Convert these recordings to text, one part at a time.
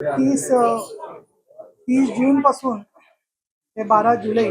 तीस तीस जून पासून ते बारा जुलै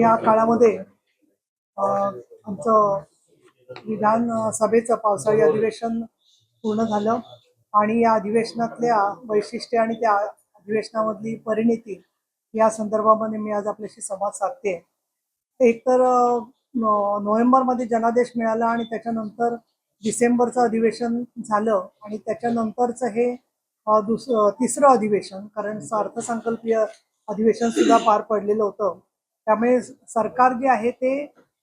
या काळामध्ये आमचं विधान सभेचं पावसाळी अधिवेशन पूर्ण झालं आणि या अधिवेशनातल्या वैशिष्ट्ये आणि त्या अधिवेशनामधली परिणिती या संदर्भामध्ये मी आज आपल्याशी संवाद साधते. एकतर नोव्हेंबरमध्ये जनादेश मिळाला आणि त्याच्यानंतर डिसेंबरचं अधिवेशन झालं आणि त्याच्यानंतरचं हे अ, दुस तिसरं अधिवेशन कारण अर्थसंकल्पीय अधिवेशन सुद्धा पार पडलेलं होतं. त्यामुळे सरकार जे आहे ते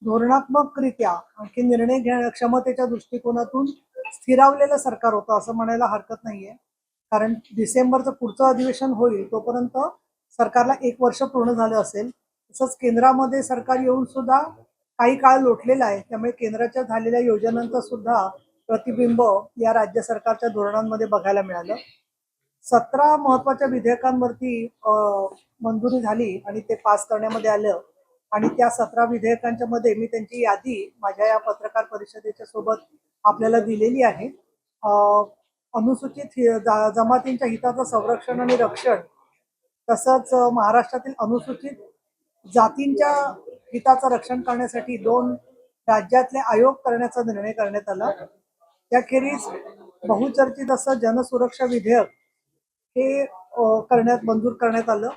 धोरणात्मकरित्या आणखी निर्णय घेण्या क्षमतेच्या दृष्टिकोनातून स्थिरावलेलं सरकार होतं असं म्हणायला हरकत नाहीये. कारण डिसेंबरचं पुढचं अधिवेशन होईल तोपर्यंत सरकारला एक वर्ष पूर्ण झालं असेल. तसंच केंद्रामध्ये सरकार येऊन सुद्धा काही काळ लोटलेला आहे. त्यामुळे केंद्राच्या झालेल्या योजनांचं सुद्धा प्रतिबिंब या राज्य सरकारच्या धोरणांमध्ये बघायला मिळालं. सतरा महत्त्वाच्या विधेयकांवरती मंजुरी झाली आणि ते पास करण्यामध्ये आलं. आणि त्या सतरा विधेयकांच्या मध्ये मी त्यांची यादी माझ्या या पत्रकार परिषदेच्या सोबत आपल्याला दिलेली आहे. अनुसूचित जमातींच्या हिताचं संरक्षण आणि रक्षण तसंच महाराष्ट्रातील अनुसूचित जातींच्या हिताचं रक्षण करण्यासाठी दोन राज्यातले आयोग करण्याचा निर्णय करण्यात आला. त्याखेरीज बहुचर्चित असं जनसुरक्षा विधेयक हे करण्यात मंजूर करण्यात आलं.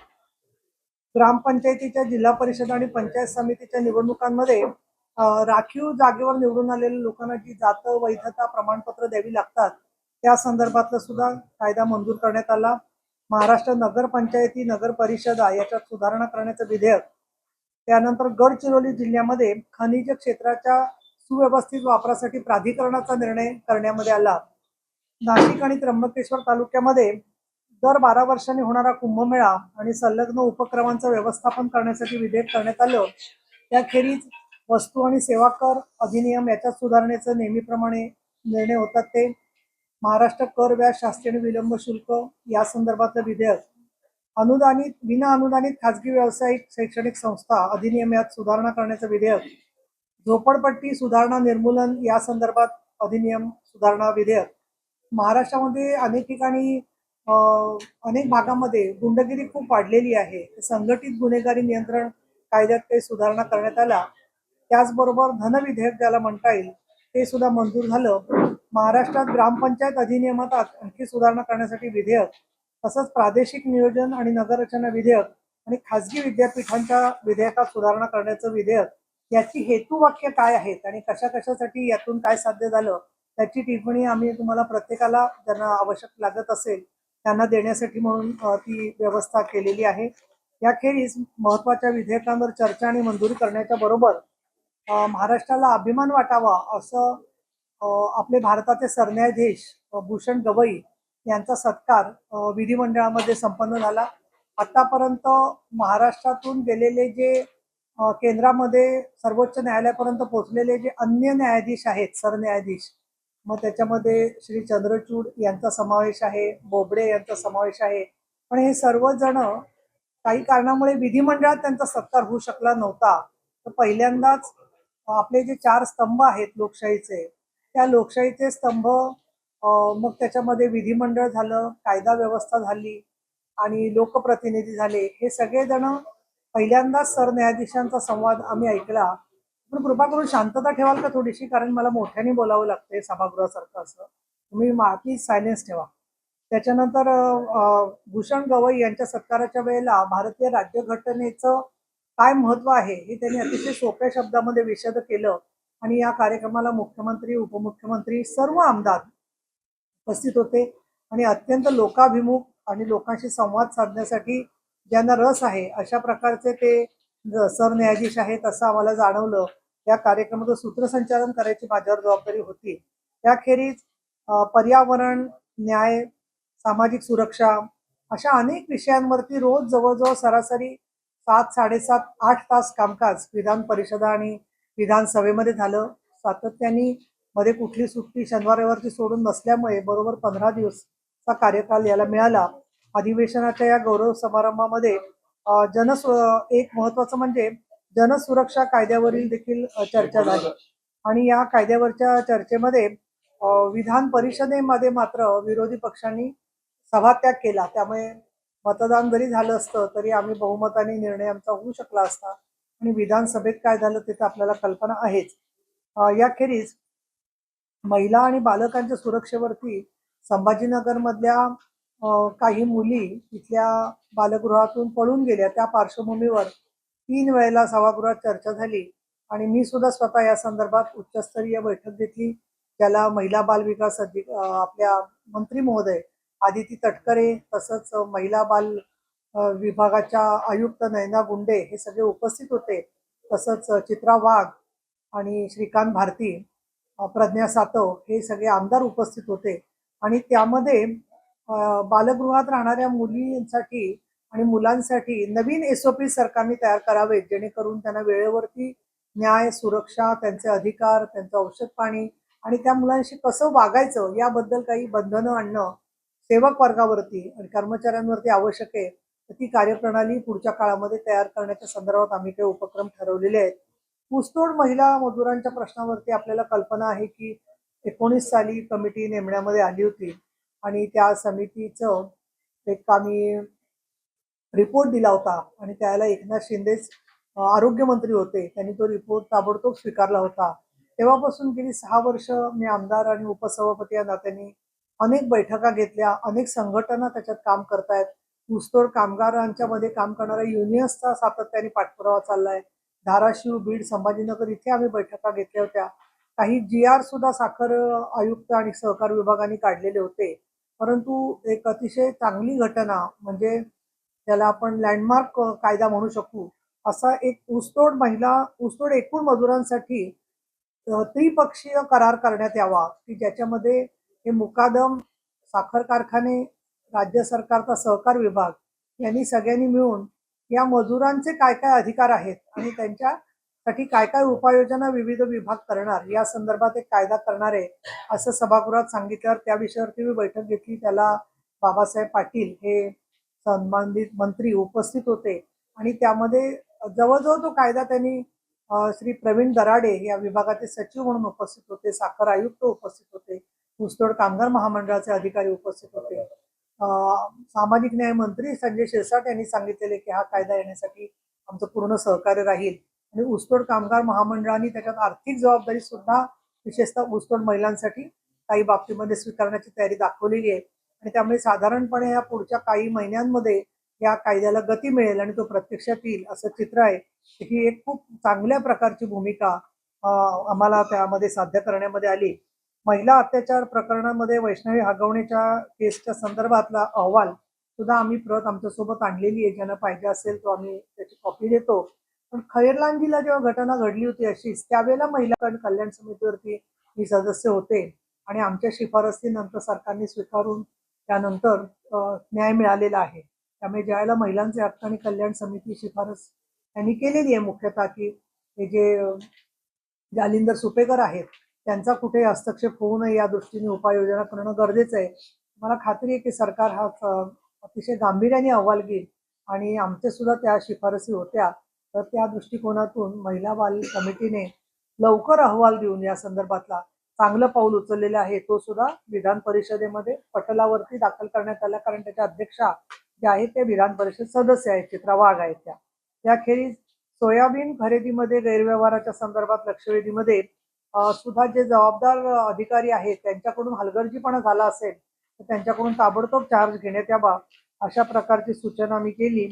ग्रामपंचायतीच्या जिल्हा परिषद आणि पंचायत समितीच्या निवडणुकांमध्ये राखीव जागेवर निवडून आलेल्या लोकांना जी जात वैधता प्रमाणपत्र द्यावी लागतात त्या संदर्भातलं सुद्धा कायदा मंजूर करण्यात आला. महाराष्ट्र नगरपंचायती नगर परिषदा याच्यात सुधारणा करण्याचं विधेयक त्यानंतर गडचिरोली जिल्ह्यामध्ये खनिज क्षेत्राच्या सुव्यवस्थित वापरासाठी प्राधिकरणाचा निर्णय करण्यामध्ये आला. नाशिक आणि त्र्यंबकेश्वर तालुक्यामध्ये दर बारा वर्षांनी होणारा कुंभमेळा आणि संलग्न उपक्रमांचं व्यवस्थापन करण्यासाठी विधेयक करण्यात आलं. त्याखेरीज वस्तू आणि सेवा कर अधिनियम याच्यात सुधारणेचं नेहमीप्रमाणे निर्णय होतात ते. महाराष्ट्र कर व्याज शास्त्रीय विलंब शुल्क या संदर्भातलं विधेयक. अनुदानित विना अनुदानित खाजगी व्यावसायिक शैक्षणिक संस्था अधिनियम यात सुधारणा करण्याचं विधेयक झोपडपट्टी सुधारणा निर्मूलन या संदर्भात अधिनियम सुधारणा विधेयक. महाराष्ट्रामध्ये अनेक ठिकाणी अनेक भागामध्ये गुंडगिरी खूप वाढलेली आहे. संघटित गुन्हेगारी नियंत्रण कायद्यात काही सुधारणा करण्यात आला त्याचबरोबर धनविधेयक ज्याला म्हणता येईल ते सुद्धा मंजूर झालं. महाराष्ट्रात ग्रामपंचायत अधिनियमात आणखी सुधारणा करण्यासाठी विधेयक तसंच प्रादेशिक नियोजन आणि नगररचना विधेयक आणि खाजगी विद्यापीठांच्या विधेयकात सुधारणा करण्याचं विधेयक याची हेतुवाक्य काय आहेत आणि कशा कशासाठी यातून काय साध्य झालं त्याची टिप्पणी आम्ही तुम्हाला प्रत्येकाला ज्यांना आवश्यक लागत असेल त्यांना देण्यासाठी म्हणून ती व्यवस्था केलेली आहे. याखेरीज महत्त्वाच्या विधेयकांवर चर्चा आणि मंजुरी करण्याच्या बरोबर महाराष्ट्राला अभिमान वाटावा असं आपले भारताचे सरन्यायाधीश भूषण गवई यांचा सत्कार विधिमंडळामध्ये संपन्न झाला. आतापर्यंत महाराष्ट्रातून गेलेले जे केंद्रामध्ये सर्वोच्च न्यायालयापर्यंत पोहोचलेले जे अन्य न्यायाधीश आहेत सरन्यायाधीश मग त्याच्यामध्ये श्री चंद्रचूड यांचा समावेश आहे बोबडे यांचा समावेश आहे. पण हे सर्वजण काही कारणामुळे विधिमंडळात त्यांचा सत्कार होऊ शकला नव्हता. तर पहिल्यांदाच आपले जे चार स्तंभ आहेत लोकशाहीचे त्या लोकशाहीचे स्तंभ मग त्याच्यामध्ये विधिमंडळ झालं कायदा व्यवस्था झाली आणि लोकप्रतिनिधी झाले. हे सगळेजण पहिल्यांदाच सरन्यायाधीशांचा संवाद आम्ही ऐकला. पण कृपा करून शांतता ठेवाल का थोडीशी? कारण मला मोठ्याने बोलावं लागते सभागृहासारखं असं. तुम्ही माती सायलेन्स ठेवा. त्याच्यानंतर भूषण गवई यांच्या सत्काराच्या वेळेला भारतीय राज्यघटनेचं काय महत्त्व आहे हे त्यांनी अतिशय सोप्या शब्दामध्ये विशद केलं. आणि या कार्यक्रमाला मुख्यमंत्री उपमुख्यमंत्री सर्व आमदार उपस्थित होते. आणि अत्यंत लोकाभिमुख आणि लोकांशी संवाद साधण्यासाठी ज्यांना रस आहे अशा प्रकारचे ते सरन्यायाधीश आहेत असं आम्हाला जाणवलं. या कार्यक्रमाचं सूत्रसंचालन करायची माझ्यावर जबाबदारी होती. त्याखेरीज पर्यावरण न्याय सामाजिक सुरक्षा अशा अनेक विषयांवरती रोज जवळजवळ सरासरी सात साडेसात आठ तास कामकाज विधान परिषदा आणि विधानसभेमध्ये झालं. सातत्याने मध्ये कुठली सुट्टी शनिवार रविवारची सोडून नसल्यामुळे बरोबर पंधरा दिवसचा कार्यकाल याला मिळाला. अधिवेशनाच्या या गौरव समारंभामध्ये जनस एक महत्वाचं म्हणजे जनसुरक्षा कायद्यावरील देखील चर्चा झाली. आणि या कायद्यावरच्या चर्चेमध्ये विधान परिषदेमध्ये मात्र विरोधी पक्षांनी सभात्याग केला. त्यामुळे मतदान जरी झालं असतं तरी आम्ही बहुमताने निर्णय आमचा होऊ शकला असता. आणि विधानसभेत काय झालं ते तर आपल्याला कल्पना आहेच. याखेरीज महिला आणि बालकांच्या सुरक्षेवरती संभाजीनगरमधल्या काही मुली तिथल्या बालगृहातून पळून गेल्या. त्या पार्श्वभूमीवर तीन वेळेला सभागृहात चर्चा झाली आणि मी सुद्धा स्वतः या संदर्भात उच्चस्तरीय बैठक घेतली ज्याला महिला बाल विकास अधिक आपल्या मंत्री महोदय आदिती तटकरे तसंच महिला बाल विभागाच्या आयुक्त नयना गुंडे हे सगळे उपस्थित होते. तसंच चित्रा वाघ आणि श्रीकांत भारती प्रज्ञा सातव हे सगळे आमदार उपस्थित होते. आणि त्यामध्ये बालगृहात राहणाऱ्या मुलींसाठी आणि मुलांसाठी नवीन एस ओ पी सरकारने तयार करावेत जेणेकरून त्यांना वेळेवरती न्याय सुरक्षा त्यांचे अधिकार त्यांचं औषध पाणी आणि त्या मुलांशी कसं वागायचं याबद्दल काही बंधनं आणणं सेवक वर्गावरती आणि कर्मचाऱ्यांवरती आवश्यक आहे. तर ती कार्यप्रणाली पुढच्या काळामध्ये तयार करण्याच्या संदर्भात आम्ही काही उपक्रम ठरवलेले आहेत. ऊसतोड महिला मजुरांच्या प्रश्नावरती आपल्याला कल्पना आहे की एकोणीस साली कमिटी नेमण्यामध्ये आली होती. आणि त्या समितीचं एक आम्ही रिपोर्ट दिला होता. आणि त्याला एकनाथ शिंदेच आरोग्यमंत्री होते. त्यांनी तो रिपोर्ट ताबडतोब स्वीकारला होता. तेव्हापासून गेली सहा वर्ष मी आमदार आणि उपसभापती या नात्याने अनेक बैठका घेतल्या. अनेक संघटना त्याच्यात काम करतायत. ऊसतोड कामगारांच्या मध्ये काम करणाऱ्या युनियन्सचा सातत्याने पाठपुरावा चाललाय. धाराशिव बीड संभाजीनगर इथे आम्ही बैठका घेतल्या होत्या. काही जी आर सुद्धा साखर आयुक्त आणि सहकार विभागाने काढलेले होते. परंतु एक अतिशय चांगली घटना म्हणजे त्याला आपण लँडमार्क कायदा म्हणू शकू असा एक ऊसतोड महिला ऊसतोड एकूण मजुरांसाठी त्रिपक्षीय करार करण्यात यावा की ज्याच्यामध्ये हे मुकादम साखर कारखाने राज्य सरकारचा सहकार विभाग यांनी सगळ्यांनी मिळून या मजुरांचे काय काय अधिकार आहेत आणि त्यांच्यासाठी काय काय उपाययोजना विविध विभाग करणार या संदर्भात एक कायदा करणार आहे असं सभागृहात सांगितल्यावर त्या विषयावरती मी बैठक घेतली. त्याला बाबासाहेब पाटील हे संबंधित मंत्री उपस्थित होते आणि त्यामध्ये जवळजवळ तो कायदा त्यांनी श्री प्रवीण दराडे या विभागाचे सचिव म्हणून उपस्थित होते साखर आयुक्त उपस्थित होते ऊसतोड कामगार महामंडळाचे अधिकारी उपस्थित होते. सामाजिक न्याय मंत्री संजय शिरसाट यांनी सांगितलेले की हा कायदा येण्यासाठी आमचं पूर्ण सहकार्य राहील. आणि ऊसतोड कामगार महामंडळाने त्याच्यात आर्थिक जबाबदारी सुद्धा विशेषतः ऊसतोड महिलांसाठी काही बाबतीमध्ये स्वीकारण्याची तयारी दाखवलेली आहे. आणि त्यामुळे साधारणपणे या पुढच्या काही महिन्यांमध्ये या कायद्याला गती मिळेल आणि तो प्रत्यक्षात येईल असं चित्र आहे. ही एक खूप चांगल्या प्रकारची भूमिका आम्हाला त्यामध्ये साध्य करण्यामध्ये आली. महिला अत्याचार प्रकरणामध्ये वैष्णवी हगवण्याच्या केसच्या संदर्भातला अहवाल सुद्धा आम्ही प्रत आमच्यासोबत आणलेली आहे. ज्यांना पाहिजे असेल तो आम्ही त्याची कॉपी देतो. पण खैरलांजीला जेव्हा घटना घडली होती अशीच त्यावेळेला महिला कल्याण समितीवरती मी सदस्य होते. आणि आमच्या शिफारसीनंतर सरकारने स्वीकारून त्यानंतर न्याय मिळालेला आहे. त्यामुळे ज्यावेळेला महिलांचे हक्क आणि कल्याण समिती शिफारस त्यांनी केलेली आहे मुख्यतः की हे जे जालिंदर सुपेकर आहेत त्यांचा कुठे हस्तक्षेप होऊ नये या दृष्टीने उपाययोजना करणं गरजेचं आहे. मला खात्री आहे की सरकार हा अतिशय गांभीर्याने अहवाल घेईल आणि आमच्या सुद्धा त्या शिफारसी होत्या. तर त्या दृष्टिकोनातून महिला बाल कमिटीने लवकर अहवाल देऊन या संदर्भातला चांगलं पाऊल उचललेलं आहे. तो सुद्धा विधान परिषदेमध्ये पटलावरती दाखल करण्यात आला. कारण त्याच्या अध्यक्षा ज्या आहेत ते विधान परिषद सदस्य आहेत. चित्रा वाघ आहेत त्या. त्याखेरीज सोयाबीन खरेदीमध्ये गैरव्यवहाराच्या संदर्भात लक्षवेधीमध्ये सुद्धा जे जबाबदार अधिकारी आहेत त्यांच्याकडून हलगर्जीपणा झाला असेल तर त्यांच्याकडून ताबडतोब चार्ज घेण्यात यावा अशा प्रकारची सूचना मी केली.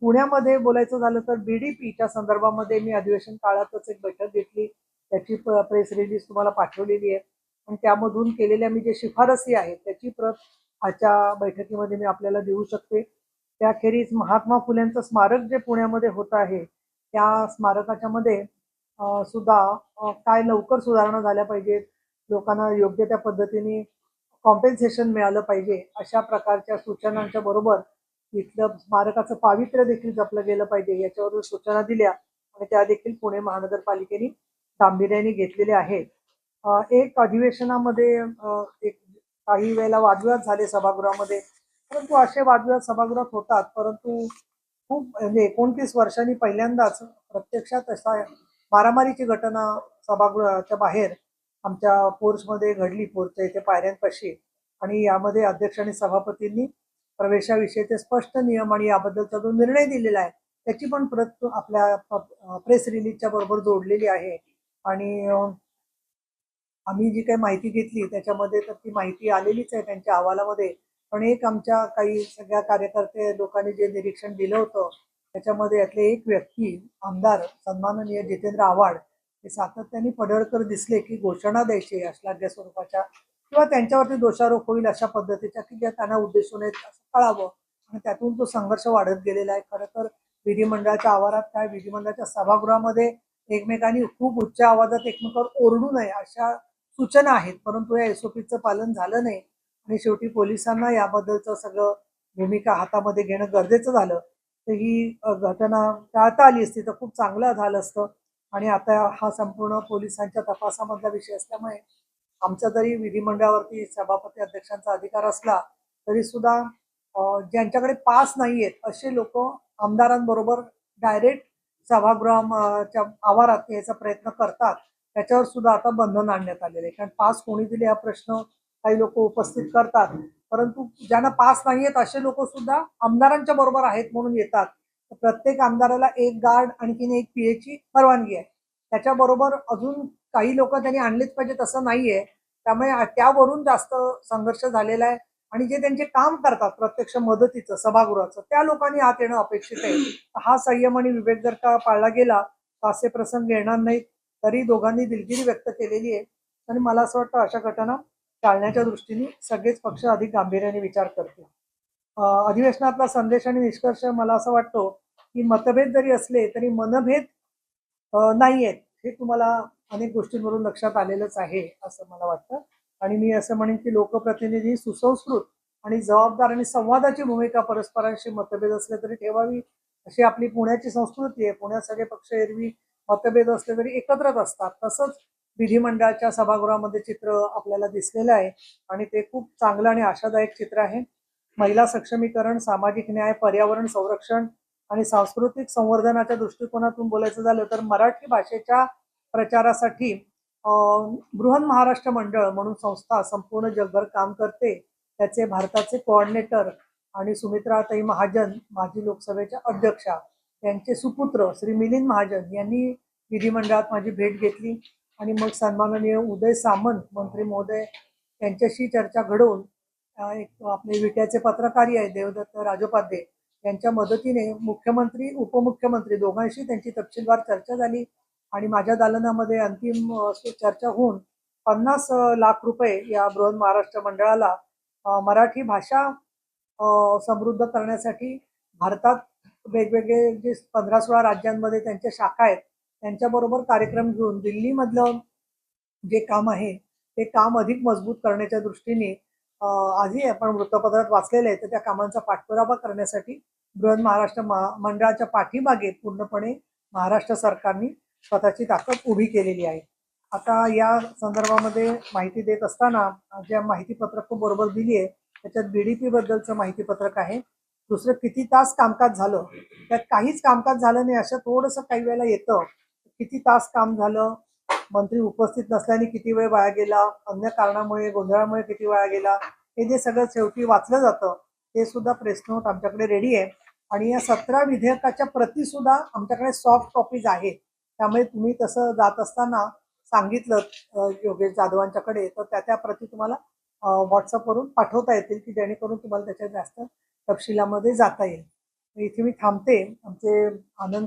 पुण्यामध्ये बोलायचं झालं तर बीडीपीच्या संदर्भामध्ये मी अधिवेशन काळातच एक बैठक घेतली. त्याची प्रेस रिलीज तुम्हाला पाठवलेली आहे. आणि त्यामधून केलेल्या मी जे शिफारसी आहेत त्याची प्रत आजच्या बैठकीमध्ये मी आपल्याला देऊ शकते. त्याखेरीज महात्मा फुलेंचं स्मारक जे पुण्यामध्ये होत आहे त्या स्मारकाच्या मध्ये सुद्धा काय लवकर सुधारणा झाल्या पाहिजेत. लोकांना योग्य त्या पद्धतीने कॉम्पेन्सेशन मिळालं पाहिजे अशा प्रकारच्या सूचनांच्या बरोबर तिथलं स्मारकाचं पावित्र्य देखील जपलं गेलं पाहिजे. याच्यावर सूचना दिल्या आणि त्या देखील पुणे महानगरपालिकेने गांभीर्याने घेतलेल्या आहेत. एक अधिवेशनामध्ये एक काही वेळेला वादविवाद झाले सभागृहामध्ये. परंतु असे वादविवाद सभागृहात होतात परंतु खूप म्हणजे एकोणतीस वर्षांनी पहिल्यांदाच प्रत्यक्षात असा मारामारीची घटना सभागृहाच्या बाहेर आमच्या फोर्समध्ये घडली. फोर्सच्या इथे पायऱ्यांपाशी. आणि यामध्ये अध्यक्ष आणि सभापतींनी प्रवेशाविषयीचे स्पष्ट नियम आणि याबद्दलचा जो निर्णय दिलेला आहे त्याची पण प्रत आपल्या प्रेस रिलीजच्या बरोबर जोडलेली आहे. आणि आम्ही जी काही माहिती घेतली त्याच्यामध्ये तर ती माहिती आलेलीच आहे त्यांच्या अहवालामध्ये. पण एक आमच्या काही सगळ्या कार्यकर्ते लोकांनी जे निरीक्षण दिलं होतं त्याच्यामध्ये यातले एक व्यक्ती आमदार सन्माननीय जितेंद्र आव्हाड हे सातत्याने पडळकर दिसले की घोषणा द्यायची अश्लाघ्य स्वरूपाच्या. किंवा त्यांच्यावरती दोषारोप होईल अशा पद्धतीच्या की ज्या त्यांना उद्देशून असं कळावं. आणि त्यातून तो संघर्ष वाढत गेलेला आहे. खरं तर विधिमंडळाच्या आवारात काय विधिमंडळाच्या सभागृहामध्ये एकमेकांनी खूप उच्च आवाजात एकमेकावर ओरडू नये अशा सूचना आहेत. परंतु या एसओपीचं पालन झालं नाही. आणि शेवटी पोलिसांना याबद्दलचं सगळं भूमिका हातामध्ये घेणं गरजेचं झालं. तर ही घटना टाळता आली असती तर खूप चांगलं झालं असतं. आणि आता हा संपूर्ण पोलिसांच्या तपासामधला विषय असल्यामुळे आमचा जरी विधिमंडळावरती सभापती अध्यक्षांचा अधिकार असला तरी सुद्धा ज्यांच्याकडे पास नाहीयेत असे लोक आमदारांबरोबर डायरेक्ट सभागृहाच्या आवारात यायचा प्रयत्न करतात. त्याच्यावर सुद्धा आता बंधन आणण्यात आलेलं आहे. कारण पास कोणी दिले हा प्रश्न काही लोक उपस्थित करतात. परंतु ज्यांना पास नाहीयेत असे लोक सुद्धा आमदारांच्या बरोबर आहेत म्हणून येतात. प्रत्येक आमदाराला एक गार्ड आणखीन एक पीए ची परवानगी आहे. त्याच्याबरोबर अजून काही लोक त्यांनी आणलेच पाहिजे तसं नाहीये. त्यामुळे त्यावरून जास्त संघर्ष झालेला आहे. आणि जे त्यांचे काम करतात प्रत्यक्ष मदतीचं सभागृहाचं त्या लोकांनी आत येणं अपेक्षित आहे. हा संयम आणि विवेक जर का पाळला गेला तर असे प्रसंग येणार नाहीत. तरी दोघांनी दिलगिरी व्यक्त केलेली आहे. आणि मला असं वाटतं अशा घटना टाळण्याच्या दृष्टीने सगळेच पक्ष अधिक गांभीर्याने विचार करतील. अधिवेशनातला संदेश आणि निष्कर्ष मला असं वाटतो की मतभेद जरी असले तरी मनभेद नाही आहेत हे तुम्हाला अनेक गोष्टींवरून लक्षात आलेलंच आहे असं मला वाटतं. आणि मी असं म्हणेन की लोकप्रतिनिधी सुसंस्कृत आणि जबाबदार आणि संवादाची भूमिका परस्परांशी मतभेद असले तरी ठेवावी अशी आपली पुण्याची संस्कृती आहे. पुण्यात सगळे पक्ष एरवी मतभेद असले तरी एकत्रच असतात. तसंच विधिमंडळाच्या सभागृहामध्ये चित्र आपल्याला दिसलेलं आहे आणि ते खूप चांगलं आणि आशादायक चित्र आहे. महिला सक्षमीकरण सामाजिक न्याय पर्यावरण संरक्षण आणि सांस्कृतिक संवर्धनाच्या दृष्टिकोनातून बोलायचं झालं तर मराठी भाषेच्या प्रचारासाठी बृहन महाराष्ट्र मंडळ म्हणून संस्था संपूर्ण जगभर काम करते. त्याचे भारताचे कोऑर्डिनेटर आणि सुमित्राताई महाजन माजी लोकसभेच्या अध्यक्षा यांचे सुपुत्र श्री मिलिंद महाजन यांनी विधिमंडळात माझी भेट घेतली. आणि मग सन्माननीय उदय सामंत मंत्री महोदय यांच्याशी चर्चा घडवून एक आपले विट्याचे पत्रकारी आहे देवदत्त राजोपाध्ये यांच्या मदतीने मुख्यमंत्री उपमुख्यमंत्री दोघांशी त्यांची तपशीलवार चर्चा झाली आणि माझ्या दालनामध्ये अंतिम चर्चा होऊन पन्नास लाख रुपये या बृहन महाराष्ट्र मंडळाला मराठी भाषा समृद्ध करण्यासाठी भारतात वेगवेगळे जे पंधरा सोळा राज्यांमध्ये त्यांच्या शाखा आहेत त्यांच्याबरोबर कार्यक्रम घेऊन दिल्लीमधलं जे काम आहे ते काम अधिक मजबूत करण्याच्या दृष्टीने आधी आपण वृत्तपत्रात वाचलेलं आहे. तर त्या कामांचा पाठपुरावा करण्यासाठी बृहन महाराष्ट्र मंडळाच्या पाठीमागे पूर्णपणे महाराष्ट्र सरकारने स्वतःची ताकद उभी केलेली आहे. आता या संदर्भामध्ये माहिती देत असताना ज्या माहितीपत्रक बरोबर दिली आहे. त्याच्यात बीडीपी बद्दलचं माहितीपत्रक आहे. दुसरं किती तास कामकाज झालं? त्यात काहीच कामकाज झालं नाही असं थोडंसं काही वेळेला येतं. किती तास काम झालं? मंत्री उपस्थित नसल्याने किती वेळ वाया गेला? अन्य कारणामुळे गोंधळामुळे किती वाया गेला? हे जे सगळं शेवटी वाचलं जातं ते सुद्धा प्रेस नोट आमच्याकडे रेडी आहे. आणि या सतरा विधेयकाच्या प्रती सुद्धा आमच्याकडे सॉफ्ट कॉपीज आहेत. त्यामुळे तुम्ही तसं जात असताना सांगितलं योगेश जाधवांच्याकडे. तर त्या त्या प्रती तुम्हाला व्हॉट्सअपवरून पाठवता येतील की जेणेकरून तुम्हाला त्याच्यात जास्त तपशिलामध्ये जाता येईल. इथे मी थांबते. आमचे आनंद